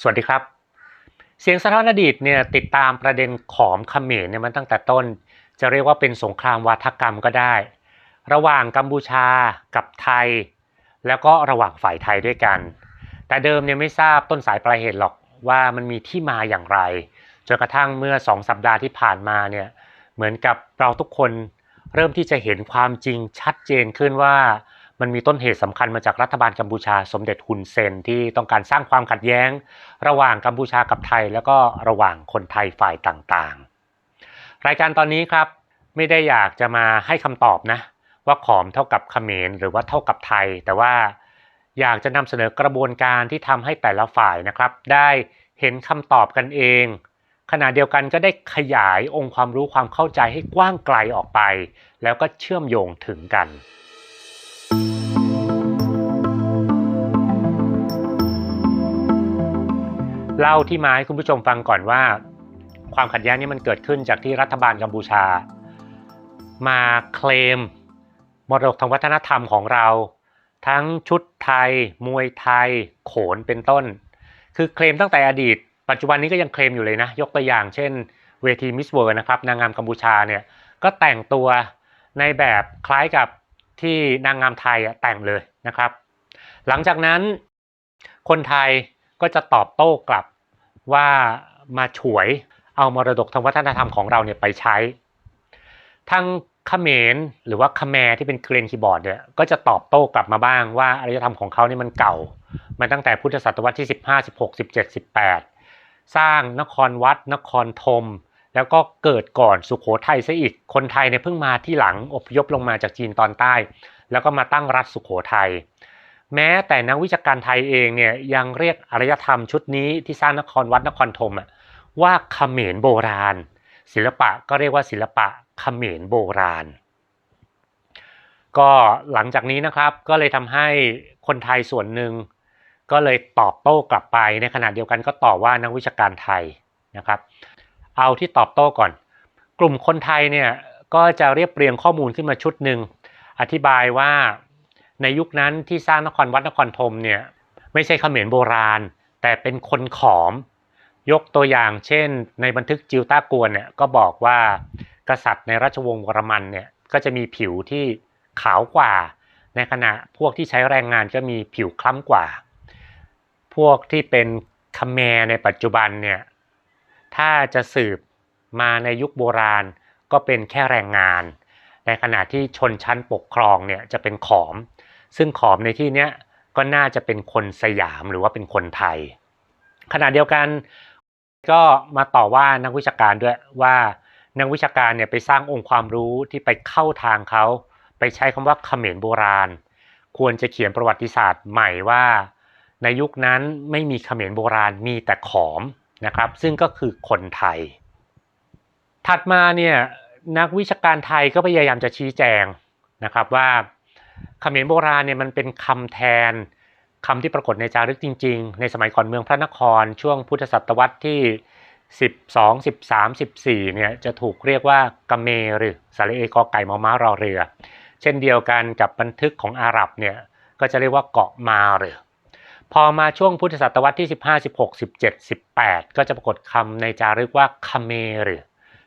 สวัสดีครับ เสียงสะท้อนอดีตเนี่ยติดตามประเด็นขอมเขมรเนี่ยมันตั้งแต่ต้น จะเรียกว่าเป็นสงครามวาทกรรมก็ได้ ระหว่างกัมพูชากับไทย แล้วก็ระหว่างฝ่ายไทยด้วยกัน แต่เดิมเนี่ยไม่ทราบต้นสายปลายเหตุหรอกว่ามันมีที่มาอย่างไรจนกระทั่งเมื่อสองสัปดาห์ที่ผ่านมาเนี่ยเหมือนกับเราทุกคนเริ่มที่จะเห็นความจริงชัดเจนขึ้นว่า มันมีต้นเหตุสำคัญมาจากรัฐบาลกัมพูชาสมเด็จฮุนเซนที่ต้องการสร้างความขัดแย้ง ระหว่างกัมพูชากับไทย แล้วก็ระหว่างคนไทยฝ่ายต่างๆ รายการตอนนี้ครับไม่ได้อยากจะมาให้คำตอบนะ ว่าขอมเท่ากับเขมรหรือว่าเท่ากับไทย แต่ว่าอยากจะนำเสนอกระบวนการที่ทำให้แต่ละฝ่ายนะครับ ได้เห็นคำตอบกันเอง ขณะเดียวกันก็ได้ขยายองค์ความรู้ความเข้าใจให้กว้างไกลออกไป แล้วก็เชื่อมโยงถึงกัน เล่าที่มาให้คุณผู้ชมฟังก่อนว่า ความขัดแย้งนี้มันเกิดขึ้นจากที่รัฐบาลกัมพูชา มาเคลมมรดกทางวัฒนธรรมของเรา ทั้งชุดไทย มวยไทย โขนเป็นต้น คือเคลมตั้งแต่อดีต ปัจจุบันนี้ก็ยังเคลมอยู่เลยนะ ยกตัวอย่างเช่น เวทีมิสเวิร์นะครับนางงามกัมพูชาเนี่ยก็แต่งตัวในแบบคล้ายกับที่นางงามไทยแต่งเลยนะครับ หลังจากนั้นคนไทย ก็จะตอบโต้กลับว่ามาฉวยเอามรดกทางวัฒนธรรมของเราเนี่ยไปใช้ ทางเขมรหรือว่าคแมที่เป็นเกรนคีย์บอร์ดเนี่ยก็จะตอบโต้กลับมาบ้างว่าอารยธรรมของเขาเนี่ยมันเก่ามาตั้งแต่พุทธศตวรรษที่ 15 16 17 18 สร้างนครวัด นครธมแล้วก็เกิดก่อนสุขโขทัยซะอีก คนไทยเนี่ยเพิ่งมาที่หลังอพยพลงมาจากจีนตอนใต้ แล้วก็มาตั้งรัฐสุขโขทัย แม้แต่นักวิชาการไทยเองเนี่ยยังเรียกอารยธรรมชุดนี้ที่สร้างนครวัดนครธมอะว่าเขมรโบราณ ศิลปะก็เรียกว่าศิลปะเขมรโบราณ ก็หลังจากนี้นะครับก็เลยทำให้คนไทยส่วนหนึ่งก็เลยตอบโต้กลับไปในขณะเดียวกันก็ต่อว่านักวิชาการไทยนะครับ เอาที่ตอบโต้ก่อน กลุ่มคนไทยเนี่ยก็จะเรียบเรียงข้อมูลขึ้นมาชุดหนึ่งอธิบายว่า ในยุคนั้นที่สร้างนครวัดนครธมเนี่ยไม่ใช่เขมรโบราณ แต่เป็นคนขอม ยกตัวอย่างเช่น ในบันทึกจิวต้ากวนเนี่ยก็บอกว่ากษัตริย์ในราชวงศ์วรมันเนี่ยก็จะมีผิวที่ขาวกว่า ในขณะพวกที่ใช้แรงงานก็มีผิวคล้ำกว่า พวกที่เป็นคแมร์ในปัจจุบันเนี่ยถ้าจะสืบมาในยุคโบราณก็เป็นแค่แรงงาน ในขณะที่ชนชั้นปกครองเนี่ยจะเป็นขอม ซึ่งขอมในที่เนี้ยก็น่าจะเป็นคนสยามหรือว่าเป็นคนไทย ขณะเดียวกันก็มาต่อว่านักวิชาการด้วยว่านักวิชาการเนี่ยไปสร้างองค์ความรู้ที่ไปเข้าทางเขาไปใช้คำว่าเขมรโบราณ ควรจะเขียนประวัติศาสตร์ใหม่ว่า ในยุคนั้นไม่มีเขมรโบราณมีแต่ขอมนะครับ ซึ่งก็คือคนไทย ถัดมาเนี่ย นักวิชาการไทยก็พยายามจะชี้แจงนะครับว่าเขมรโบราณเนี่ยมันเป็นคำแทนคำที่ปรากฏในจารึกจริง ๆ ในสมัยก่อนเมืองพระนครช่วงพุทธศตวรรษที่ 12 13 14เนี่ยจะถูกเรียกว่ากะเมหรือสระเอกอไก่มอม้ารอเรือ เช่นเดียวกันกับบันทึกของอาหรับเนี่ยก็จะเรียกว่าเกาะมาหรือพอมาช่วงพุทธศตวรรษที่ 15 16 17 18 ก็จะปรากฏคำในจารึกว่าคาเมหรือ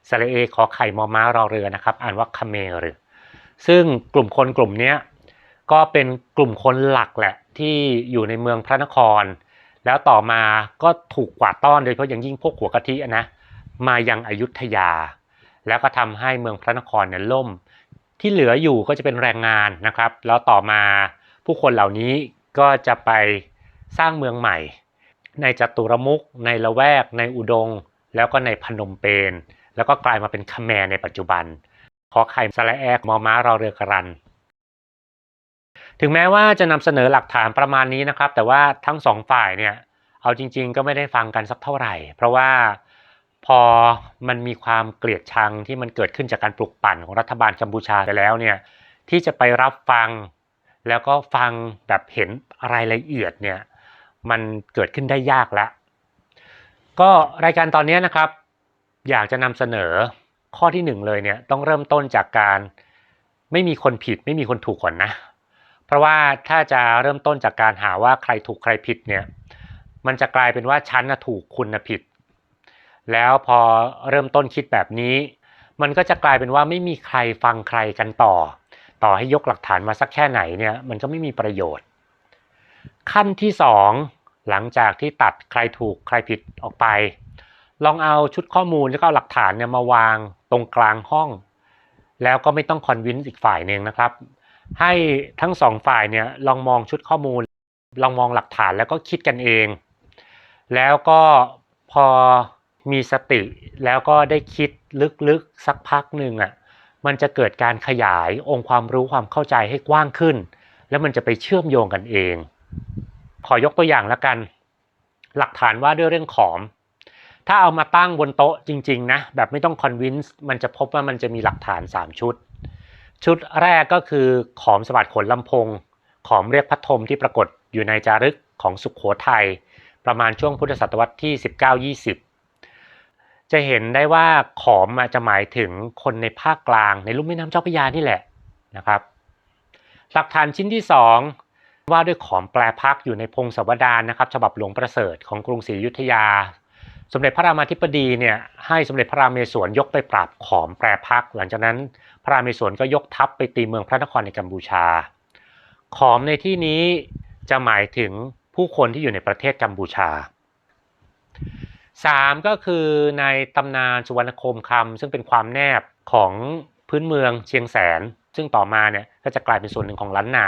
สระเอขอไข่มอม้ารอเรือนะครับ อ่านว่าคเมหรือซึ่งกลุ่มคนกลุ่มนี้ก็เป็นกลุ่มคนหลักแหละที่อยู่ในเมืองพระนคร แล้วต่อมาก็ถูกกวาดต้อนโดยเฉพาะอย่างยิ่งพวกหัวกะทินะมายังอยุธยา แล้วก็ทำให้เมืองพระนครเนี่ยล่ม ที่เหลืออยู่ก็จะเป็นแรงงานนะครับ แล้วต่อมาผู้คนเหล่านี้ก็จะไปสร้างเมืองใหม่ ในจตุรมุกในละแวก ในอุดง แล้วก็ในพนมเปญ แล้วก็กลายมาเป็นคแมในปัจจุบัน ขอไข่สละแอกมอม้ารอเรือกรัน ถึงแม้ว่าจะนำเสนอหลักฐานประมาณนี้นะครับ แต่ว่าทั้งสองฝ่ายเนี่ย เอาจริง ๆ ก็ไม่ได้ฟังกันสักเท่าไหร่ เพราะว่าพอมันมีความเกลียดชังที่มันเกิดขึ้นจากการปลุกปั่นของรัฐบาลกัมพูชาไปแล้วเนี่ย ที่จะไปรับฟัง แล้วก็ฟังแบบเห็นรายละเอียดเนี่ย มันเกิดขึ้นได้ยากแล้วก็รายการตอนนี้นะครับ อยากจะนำเสนอข้อที่หนึ่งเลยเนี่ยต้องเริ่มต้นจากการไม่มีคนผิดไม่มีคนถูกก่อนนะ เพราะว่าถ้าจะเริ่มต้นจากการหาว่าใครถูกใครผิดเนี่ยมันจะกลายเป็นว่าฉันนะถูกคุณนะผิด แล้วพอเริ่มต้นคิดแบบนี้ มันก็จะกลายเป็นว่าไม่มีใครฟังใครกันต่อ ต่อให้ยกหลักฐานมาสักแค่ไหนเนี่ยมันก็ไม่มีประโยชน์ ขั้นที่สองหลังจากที่ตัดใครถูกใครผิดออกไป ลองเอาชุดข้อมูลแล้วก็หลักฐานเนี่ยมาวางตรงกลางห้อง แล้วก็ไม่ต้องคอนวินส์อีกฝ่ายหนึ่งนะครับ ให้ทั้งสองฝ่ายเนี่ยลองมองชุดข้อมูล ลองมองหลักฐานแล้วก็คิดกันเอง แล้วก็พอมีสติแล้วก็ได้คิดลึกๆสักพักหนึ่งอะมันจะเกิดการขยายองค์ความรู้ความเข้าใจให้กว้างขึ้น แล้วมันจะไปเชื่อมโยงกันเอง ขอยกตัวอย่างแล้วกัน หลักฐานว่าด้วยเรื่องขอม ถ้าเอามาตั้งบนโต๊ะจริง ๆ นะ แบบไม่ต้องคอนวินส์มันจะพบว่ามันจะมีหลักฐาน 3 ชุด ชุดแรกก็คือขอมสวัสดิ์ขนลำพง ขอมเรียกพัททมที่ปรากฏอยู่ในจารึกของสุขโขทัยประมาณช่วงพุทธศตวรรษที่ 19-20 จะเห็นได้ว่าขอมจะหมายถึงคนในภาคกลางในลุ่มแม่น้ำเจ้าพระยานี่แหละนะครับ หลักฐานชิ้นที่ 2 ว่าด้วยขอมแปลพักอยู่ในพงศาวดารนะครับ ฉบับหลวงประเสริฐของกรุงศรีอยุธยา สมเด็จพระรามาธิบดีเนี่ยให้สมเด็จพระรามเมศวรยกไปปราบขอมแปรพัก หลังจากนั้นพระรามเมศวรก็ยกทัพไปตีเมืองพระนครในกัมพูชา ขอมในที่นี้จะหมายถึงผู้คนที่อยู่ในประเทศกัมพูชา 3 ก็คือในตำนานสุวรรณคมคำซึ่งเป็นความแนบของพื้นเมืองเชียงแสน ซึ่งต่อมาเนี่ยก็จะกลายเป็นส่วนหนึ่งของล้านนา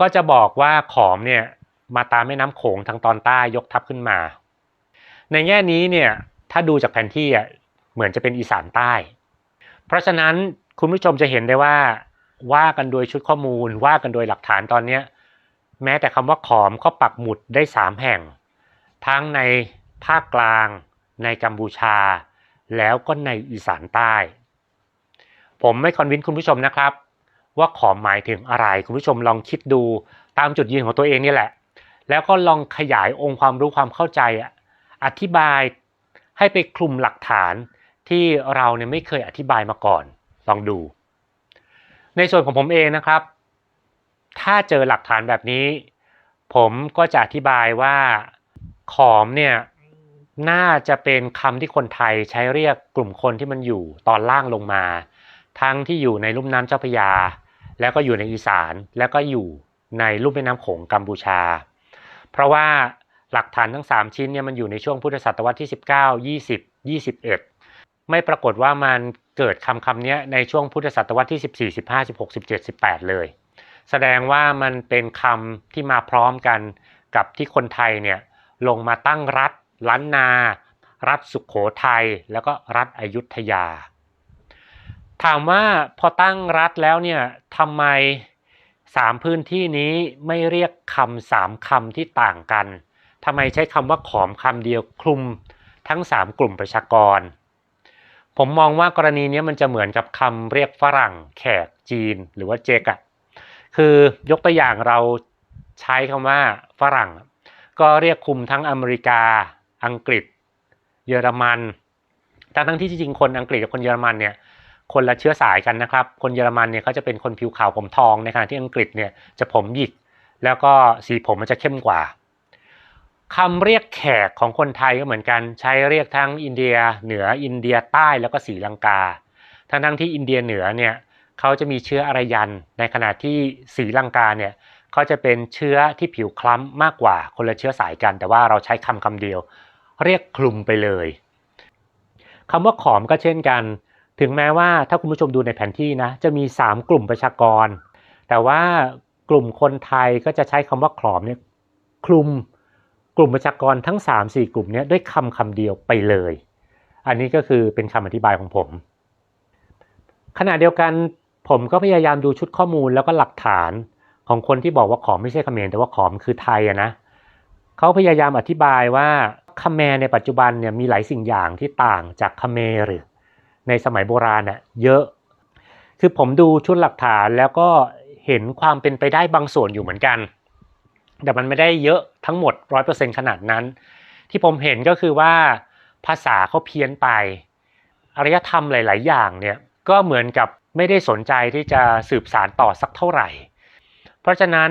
ก็จะบอกว่าขอมเนี่ยมาตามแม่น้ำโขงทางตอนใต้ยกทัพขึ้นมา ในแง่นี้เนี่ยถ้าดูจากแผนที่อะเหมือนจะเป็นอีสานใต้ เพราะฉะนั้นคุณผู้ชมจะเห็นได้ว่าว่ากันโดยชุดข้อมูล ว่ากันโดยหลักฐานตอนเนี้ยแม้แต่คำว่าขอมก็ปักหมุดได้ 3 แห่ง ทั้งในภาคกลาง ในกัมพูชา แล้วก็ในอีสานใต้ ผมไม่คอนวินคุณผู้ชมนะครับ ว่าขอมหมายถึงอะไร คุณผู้ชมลองคิดดูตามจุดยืนของตัวเองนี่แหละ แล้วก็ลองขยายองค์ความรู้ความเข้าใจ อธิบายให้ไปคลุมหลักฐานที่เราเนี่ยไม่เคยอธิบายมาก่อน ลองดู ในส่วนของผมเองนะครับ ถ้าเจอหลักฐานแบบนี้ ผมก็จะอธิบายว่าขอมเนี่ยน่าจะเป็นคำที่คนไทยใช้เรียกกลุ่มคนที่มันอยู่ตอนล่างลงมา ทั้งที่อยู่ในลุ่มน้ำเจ้าพระยา แล้วก็อยู่ในอีสานแล้วก็อยู่ในลุ่มแม่น้ำโขงกัมพูชา เพราะว่า หลักฐานทั้ง 3 ชิ้นเนี่ยมันอยู่ในช่วงพุทธศตวรรษที่ 19 20 21 ไม่ปรากฏว่ามันเกิดคำคำนี้ในช่วงพุทธศตวรรษที่ 14 15 16 17 18 เลย แสดงว่ามันเป็นคำที่มาพร้อมกันกับที่คนไทยเนี่ยลงมาตั้งรัฐล้านนา รัฐสุขโขทัยแล้วก็รัฐอยุธยา ถามว่าพอตั้งรัฐแล้วเนี่ยทำไมสามพื้นที่นี้ไม่เรียกคำสามคำที่ต่างกัน ทำไมใช้คำว่าขอมคำเดียวคลุมทั้ง 3 กลุ่มประชากร ผมมองว่ากรณีนี้มันจะเหมือนกับคำเรียกฝรั่ง แขกจีน หรือว่าเจกอะคือยกตัวอย่างเราใช้คำว่าฝรั่ง ก็เรียกคุมทั้งอเมริกา อังกฤษ เยอรมันทั้งทั้งที่จริงๆคนอังกฤษกับคนเยอรมันเนี่ยคนละเชื้อสายกันนะครับ คนเยอรมันเนี่ยเขาจะเป็นคนผิวขาวผมทองในขณะที่อังกฤษเนี่ยจะผมหยิกแล้วก็สีผมมันจะเข้มกว่า คำเรียกแขกของคนไทยก็เหมือนกันใช้เรียกทั้งอินเดียเหนืออินเดียใต้แล้วก็ศรีลังกา ทั้งทั้งที่อินเดียเหนือเนี่ยเขาจะมีเชื้ออารยัน ในขณะที่ศรีลังกาเนี่ยเขาจะเป็นเชื้อที่ผิวคล้ำมากกว่าคนละเชื้อสายกัน แต่ว่าเราใช้คำคำเดียว เรียกคลุมไปเลยคำว่าขอมก็เช่นกัน ถึงแม้ว่าถ้าคุณผู้ชมดูในแผนที่นะจะมี 3 กลุ่มประชากร แต่ว่ากลุ่มคนไทยก็จะใช้คำว่าขอมเนี่ยคลุม กลุ่มประชากรทั้ง 3-4 กลุ่มนี้ด้วยคำคำเดียวไปเลย อันนี้ก็คือเป็นคำอธิบายของผม ขณะเดียวกันผมก็พยายามดูชุดข้อมูลแล้วก็หลักฐานของคนที่บอกว่าขอมไม่ใช่เขมรแต่ว่าขอมคือไทยอะนะเขาพยายามอธิบายว่าเขมรในปัจจุบันเนี่ยมีหลายสิ่งอย่างที่ต่างจากเขมรในสมัยโบราณเน่ยเยอะ คือผมดูชุดหลักฐานแล้วก็เห็นความเป็นไปได้บางส่วนอยู่เหมือนกัน แต่มันไม่ได้เยอะทั้งหมด 100%ขนาดนั้น ที่ผมเห็นก็คือว่าภาษาเขาเพี้ยนไปอารยธรรมหลาย ๆ อย่างเนี่ยก็เหมือนกับไม่ได้สนใจที่จะสืบสารต่อสักเท่าไหร่ เพราะฉะนั้น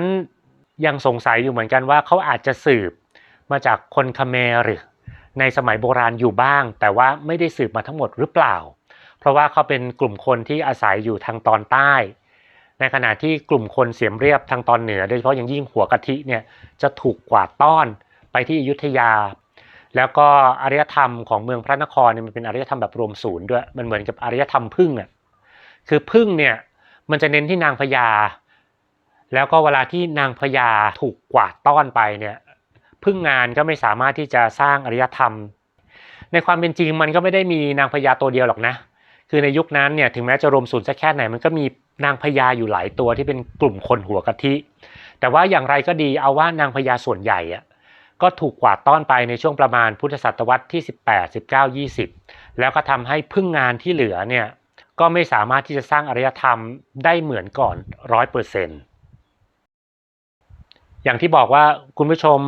ยังสงสัยอยู่เหมือนกันว่าเขาอาจจะสืบมาจากคนคาเมรหรือในสมัยโบราณอยู่บ้าง แต่ว่าไม่ได้สืบมาทั้งหมดหรือเปล่า เพราะว่าเขาเป็นกลุ่มคนที่อาศัยอยู่ทางตอนใต้ ในขณะที่กลุ่มคนเสียมเรียบทางตอนเหนือ โดยเฉพาะอย่างยิ่งหัวกะทิเนี่ยจะถูกกวาดต้อนไปที่อยุธยา แล้วก็อารยธรรมของเมืองพระนครเนี่ยมันเป็นอารยธรรมแบบรวมศูนย์ด้วย มันเหมือนกับอารยธรรมพึ่งอะคือพึ่งเนี่ยมันจะเน้นที่นางพญาแล้วก็เวลาที่นางพญาถูกกวาดต้อนไปเนี่ยพึ่งงานก็ไม่สามารถที่จะสร้างอารยธรรม ในความเป็นจริงมันก็ไม่ได้มีนางพญาตัวเดียวหรอกนะ คือในยุคนั้นเนี่ยถึงแม้จะรวมศูนย์สักแค่ไหนมันก็มีนางพญาอยู่หลายตัวที่เป็นกลุ่มคนหัวกะทิ แต่ว่าอย่างไรก็ดีเอาว่านางพญาส่วนใหญ่อะก็ถูกกวาดต้อนไปในช่วงประมาณพุทธศตวรรษที่ 18 19 20 แล้วก็ทำให้พึ่งงานที่เหลือเนี่ยก็ไม่สามารถที่จะสร้างอารยธรรมได้เหมือนก่อนร้อยเปอร์เซ็นต์อย่างที่บอกว่าคุณผู้ชม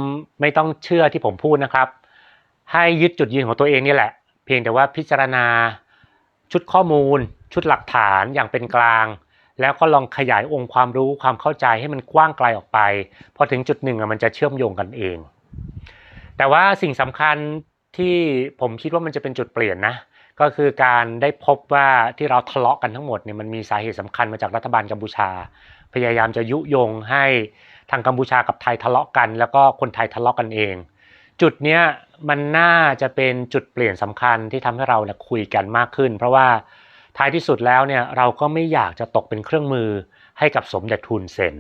ไม่ต้องเชื่อที่ผมพูดนะครับ ให้ยึดจุดยืนของตัวเองนี่แหละ เพียงแต่ว่าพิจารณา ชุดข้อมูล ชุดหลักฐานอย่างเป็นกลาง แล้วก็ลองขยายองค์ความรู้ความเข้าใจให้มันกว้างไกลออกไป พอถึงจุดหนึ่งมันจะเชื่อมโยงกันเอง แต่ว่าสิ่งสำคัญที่ผมคิดว่ามันจะเป็นจุดเปลี่ยนนะก็คือการได้พบว่าที่เราทะเลาะกันทั้งหมดเนี่ยมันมีสาเหตุสำคัญมาจากรัฐบาลกัมพูชา พยายามจะยุยงให้ทางกัมพูชากับไทยทะเลาะกัน แล้วก็คนไทยทะเลาะกันเอง จุดเนี้ยมันน่าจะเป็นจุดเปลี่ยนสำคัญที่ทำให้เราเนี่ยคุยกันมากขึ้น เพราะว่าท้ายที่สุดแล้วเนี่ยเราก็ไม่อยากจะตกเป็นเครื่องมือให้กับสมเด็จทุนเซน